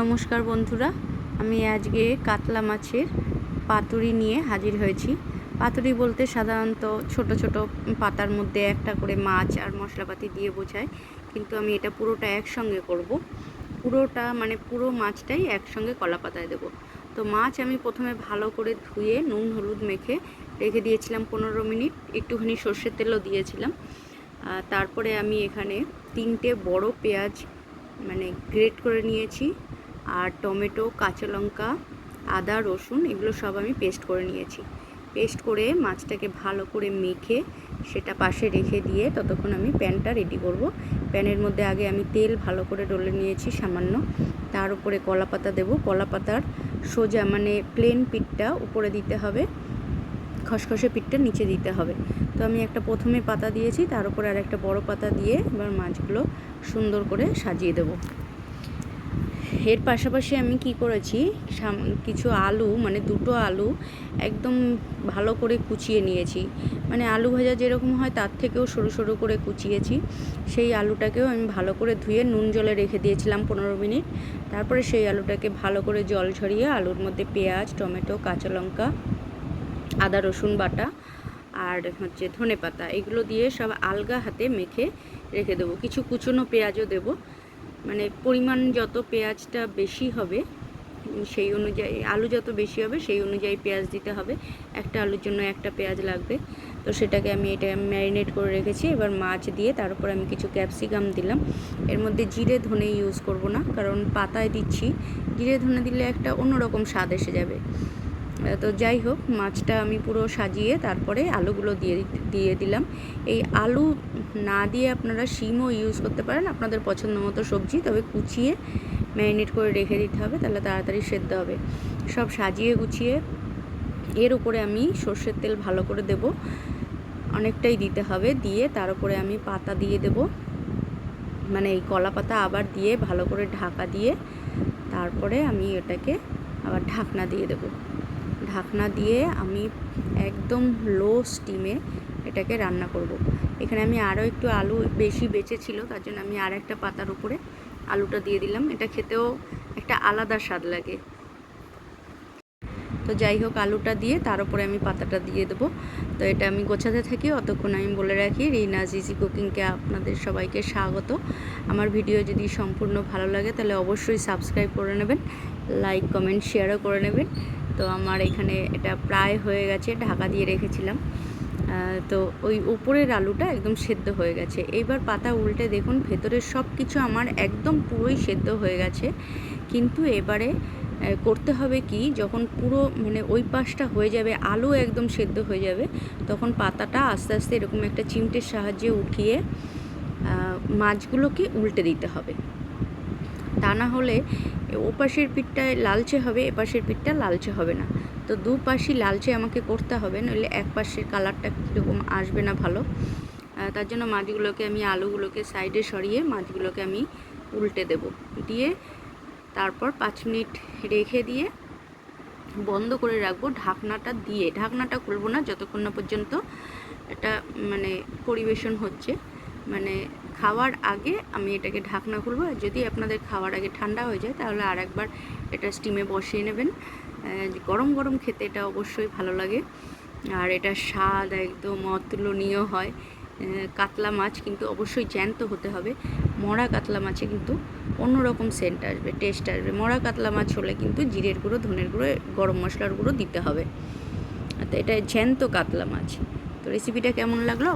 নমস্কার বন্ধুরা, আমি আজকে কাতলা মাছের পাতুরি নিয়ে হাজির হয়েছি। পাতুরি বলতে সাধারণত ছোট ছোট পাতার মধ্যে একটা করে মাছ আর মশলাপাতি দিয়ে বোঝায়, কিন্তু আমি এটা পুরোটা একসঙ্গে করব। পুরোটা মানে পুরো মাছটাই একসঙ্গে কলা পাতায় দেবো। তো মাছ আমি প্রথমে ভালো করে ধুয়ে নুন, হলুদ মেখে রেখে দিয়েছিলাম পনেরো মিনিট, একটুখানি সর্ষের তেলও দিয়েছিলাম। তারপরে আমি এখানে তিনটে বড় পেঁয়াজ মানে গ্রেট করে নিয়েছি। আর টমেটো, কাঁচা লঙ্কা, আদা, রসুন এগুলো সব আমি পেস্ট করে নিয়েছি। পেস্ট করে মাছটাকে ভালো করে মেখে সেটা পাশে রেখে দিয়ে ততক্ষণ আমি প্যানটা রেডি করব। প্যানের মধ্যে আগে আমি তেল ভালো করে ডলে নিয়েছি সামান্য। তার উপরে কলা পাতা দেবো। কলা পাতার সোজা মানে প্লেন পিঠটা উপরে দিতে হবে। খসখসে পিঠটা নিচে দিতে হবে। তো আমি একটা প্রথমে পাতা দিয়েছি। তার উপরে আর একটা বড় পাতা দিয়ে এবার মাছগুলো সুন্দর করে সাজিয়ে দেবো। এর পাশাপাশি আমি কি করেছি? কিছু আলু মানে দুটো আলু একদম ভালো করে কুচিয়ে নিয়েছি। মানে আলু ভাজা যেরকম হয় তার থেকেও সরু সরু করে কুচিয়েছি। সেই আলুটাকেও আমি ভালো করে ধুয়ে নুন জলে রেখে দিয়েছিলাম পনেরো মিনিট। তারপরে সেই আলুটাকে ভালো করে জল ঝরিয়ে আলুর মধ্যে পেঁয়াজ, টমেটো, কাঁচা লঙ্কা, আদা, রসুন বাটা আর হচ্ছে ধনে পাতা এগুলো দিয়ে সব আলগা হাতে মেখে রেখে দেবো। কিছু কুচনো পেঁয়াজও দেবো। মানে পরিমাণ যত পেঁয়াজটা বেশি হবে, সেই অনুযায়ী, আলু যত বেশি হবে, সেই অনুযায়ী পেঁয়াজ দিতে হবে। একটা আলুর জন্য একটা পেঁয়াজ লাগবে। তো সেটাকে আমি এটা ম্যারিনেট করে রেখেছি। এবার মাছ দিয়ে তার উপর আমি কিছু ক্যাপসিকাম দিলাম। এর মধ্যে জিরে ধনে ইউজ করব না, কারণ পাতায় দিচ্ছি। জিরে ধনে দিলে একটা অন্যরকম স্বাদ এসে যাবে। তো যাই হোক, মাছটা আমি পুরো সাজিয়ে তারপরে আলুগুলো দিয়ে দিয়ে দিলাম। এই আলু না দিয়ে আপনারা শিমও ইউজ করতে পারেন। আপনাদের পছন্দ মতো সবজি, তবে কুচিয়ে ম্যারিনেট করে রেখে দিতে হবে, তাহলে তাড়াতাড়ি সেদ্ধ হবে। সব সাজিয়ে গুছিয়ে এর উপরে আমি সর্ষের তেল ভালো করে দেব। অনেকটাই দিতে হবে, দিয়ে তার উপরে আমি পাতা দিয়ে দেব। মানে এই কলা পাতা আবার দিয়ে ভালো করে ঢাকা দিয়ে তারপরে আমি এটাকে আবার ঢাকনা দিয়ে দেবো। ঢাকনা দিয়ে আমি একদম লো স্টিমে এটাকে রান্না করব। এখানে আমি আরও একটু আলু বেশি বেঁচেছিল, তার জন্য আমি আর একটা পাতার উপরে আলুটা দিয়ে দিলাম। এটা খেতেও একটা আলাদা স্বাদ লাগে। তো যাই হোক, আলুটা দিয়ে তার উপরে আমি পাতাটা দিয়ে দেবো। তো এটা আমি গোছাতে থাকি, অতক্ষণ আমি বলে রাখি রিনাজ ইজি কুকিংকে আপনাদের সবাইকে স্বাগত। আমার ভিডিও যদি সম্পূর্ণ ভালো লাগে, তাহলে অবশ্যই সাবস্ক্রাইব করে নেবেন, লাইক, কমেন্ট, শেয়ারও করে নেবেন। তো আমার এখানে এটা প্রায় হয়ে গেছে, ঢাকা দিয়ে রেখেছিলাম। তো ওই উপরের আলুটা একদম সেদ্ধ হয়ে গেছে। এইবার পাতা উল্টে দেখুন, ভেতরের সব কিছু আমার একদম পুরোই সেদ্ধ হয়ে গেছে। কিন্তু এবারে করতে হবে কি, যখন পুরো মানে ওই পাশটা হয়ে যাবে, আলু একদম সেদ্ধ হয়ে যাবে, তখন পাতাটা আস্তে আস্তে এরকম একটা চিমটের সাহায্যে উঠিয়ে মাছগুলোকে উল্টে দিতে হবে। তা না হলে ওপাশের পাশের পিঠটায় লালচে হবে, এপাশের পিঠটা লালচে হবে না। তো দু পাশই লালচে আমাকে করতে হবে, নইলে এক পাশের কালারটা কীরকম আসবে না ভালো। তার জন্য মাছগুলোকে আমি আলুগুলোকে সাইডে সরিয়ে মাছগুলোকে আমি উল্টে দেব। দিয়ে তারপর পাঁচ মিনিট রেখে দিয়ে বন্ধ করে রাখব ঢাকনাটা দিয়ে। ঢাকনাটা খুলবো না, যতক্ষণ না পর্যন্ত এটা মানে পরিবেশন হচ্ছে। মানে খাওয়ার আগে আমি এটাকে ঢাকনা খুলবো। আর যদি আপনাদের খাওয়ার আগে ঠান্ডা হয়ে যায়, তাহলে আর একবার এটা স্টিমে বসিয়ে নেবেন। গরম গরম খেতে এটা অবশ্যই ভালো লাগে। আর এটা স্বাদ একদম অতুলনীয় হয়। কাতলা মাছ কিন্তু অবশ্যই জ্যান্ত হতে হবে। মরা কাতলা মাছে কিন্তু অন্যরকম সেন্ট আসবে টেস্ট আসবে। মরা কাতলা মাছ হলে কিন্তু জিরের গুঁড়ো, ধনের গুঁড়ো, গরম মশলার গুঁড়ো দিতে হবে। তো এটা জ্যান্ত কাতলা মাছ। তো রেসিপিটা কেমন লাগল?